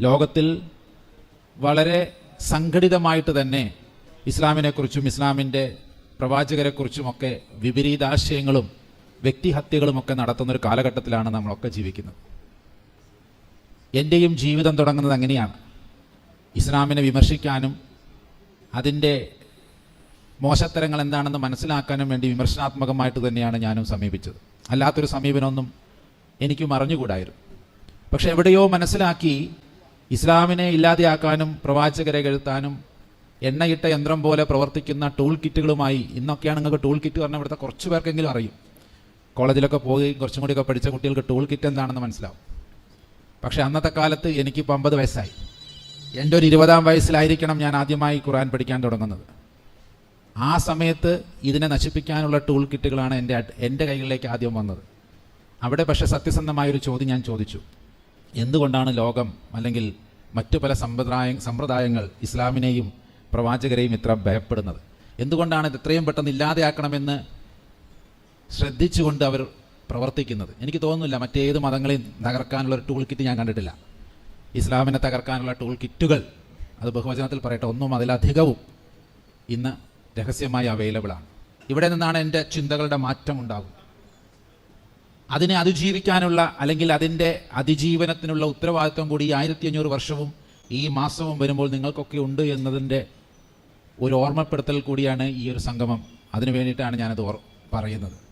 ലോകത്തിൽ വളരെ സംഘടിതമായിട്ട് തന്നെ ഇസ്ലാമിനെക്കുറിച്ചും ഇസ്ലാമിന്റെ പ്രവാചകരെക്കുറിച്ചുമൊക്കെ വിപരീതാശയങ്ങളും വ്യക്തിഹത്യകളുമൊക്കെ നടത്തുന്ന ഒരു കാലഘട്ടത്തിലാണ് നമ്മളൊക്കെ ജീവിക്കുന്നത്. എന്റെയും ജീവിതം തുടങ്ങുന്നത് അങ്ങനെയാണ്. ഇസ്ലാമിനെ വിമർശിക്കാനും അതിന്റെ മോശത്തരങ്ങൾ എന്താണെന്ന് മനസ്സിലാക്കാനും വേണ്ടി വിമർശനാത്മകമായിട്ട് തന്നെയാണ് ഞാനും സമീപിച്ചത്. അല്ലാത്തൊരു സമീപനമൊന്നും എനിക്കും അറിഞ്ഞുകൂടായിരുന്നു. പക്ഷെ എവിടെയോ മനസ്സിലാക്കി ഇസ്ലാമിനെ ഇല്ലാതെയാക്കാനും പ്രവാചകരെ കെഴുത്താനും എണ്ണയിട്ട യന്ത്രം പോലെ പ്രവർത്തിക്കുന്ന ടൂൾ കിറ്റുകളുമായി ഇന്നൊക്കെയാണ് നിങ്ങൾക്ക് ടൂൾ കിറ്റ് പറഞ്ഞാൽ ഇവിടുത്തെ കുറച്ച് പേർക്കെങ്കിലും അറിയും. കോളേജിലൊക്കെ പോയി കുറച്ചും കൂടിയൊക്കെ പഠിച്ച കുട്ടികൾക്ക് ടൂൾ കിറ്റ് എന്താണെന്ന് മനസ്സിലാവും. പക്ഷെ അന്നത്തെ കാലത്ത് എനിക്കിപ്പോൾ അമ്പത് വയസ്സായി. എന്റെ ഒരു ഇരുപതാം വയസ്സിലായിരിക്കണം ഞാൻ ആദ്യമായി ഖുറാൻ പഠിക്കാൻ തുടങ്ങുന്നത്. ആ സമയത്ത് ഇതിനെ നശിപ്പിക്കാനുള്ള ടൂൾ കിറ്റുകളാണ് എന്റെ എന്റെ കൈകളിലേക്ക് ആദ്യം വന്നത്. അവിടെ പക്ഷേ സത്യസന്ധമായൊരു ചോദ്യം ഞാൻ ചോദിച്ചു. എന്തുകൊണ്ടാണ് ലോകം അല്ലെങ്കിൽ മറ്റു പല സമ്പ്രദായ സമ്പ്രദായങ്ങൾ ഇസ്ലാമിനെയും പ്രവാചകരെയും ഇത്ര ഭയപ്പെടുന്നത്? എന്തുകൊണ്ടാണ് ഇത് എത്രയും പെട്ടെന്ന് ഇല്ലാതെയാക്കണമെന്ന് ശ്രദ്ധിച്ചുകൊണ്ട് അവർ പ്രവർത്തിക്കുന്നത്? എനിക്ക് തോന്നുന്നില്ല മറ്റേത് മതങ്ങളെയും തകർക്കാനുള്ള ഒരു ടൂൾ കിറ്റ് ഞാൻ കണ്ടിട്ടില്ല. ഇസ്ലാമിനെ തകർക്കാനുള്ള ടൂൾ കിറ്റുകൾ അത് ബഹുവചനത്തിൽ പറയട്ടെ ഒന്നും അതിലധികവും ഇന്ന് രഹസ്യമായി അവൈലബിളാണ് ഇവിടെ നിന്നാണ് എന്റെ ചിന്തകളുടെ മാറ്റം ഉണ്ടാകും അതിനെ അതിജീവിക്കാനുള്ള അല്ലെങ്കിൽ അതിന്റെ അതിജീവനത്തിനുള്ള ഉത്തരവാദിത്വം കൂടി ആയിരത്തി അഞ്ഞൂറ് വർഷവും ഈ മാസവും വരുമ്പോൾ നിങ്ങൾക്കൊക്കെ ഉണ്ട് എന്നതിന്റെ ഒരു ഓർമ്മപ്പെടുത്തൽ കൂടിയാണ് ഈ ഒരു സംഗമം. അതിനു വേണ്ടിയിട്ടാണ് ഞാനത് പറയുന്നത്.